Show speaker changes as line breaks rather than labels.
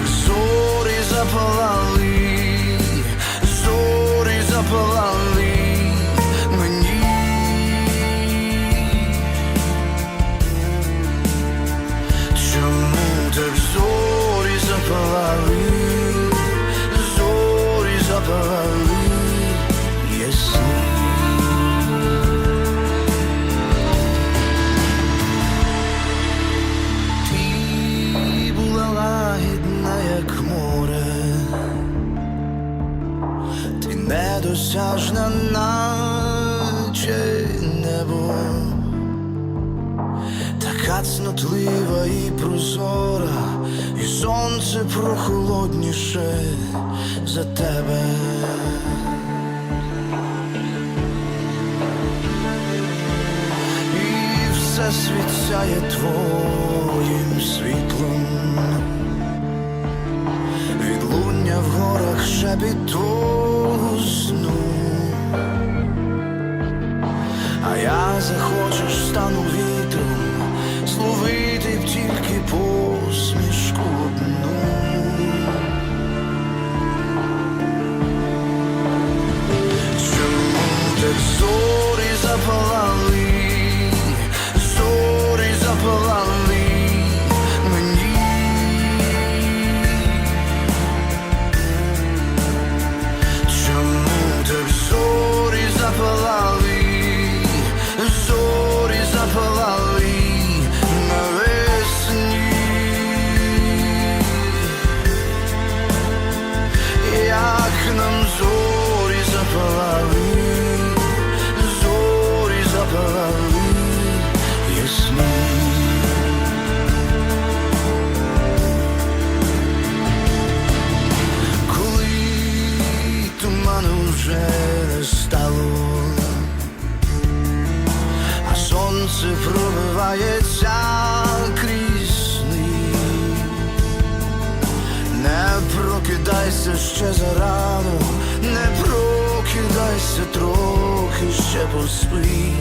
так недосяжна, наче небо, така цнотлива і прозора, і сонце прохолодніше за тебе. І все свіцяє твоїм світлом. Відлуння в горах шепіту стану вітром, зловити б тільки посмішку одну. Чому так зорі запалали, вже не а сонце пробивається крізь. Не прокидайся ще зарано, не прокидайся трохи ще поспи.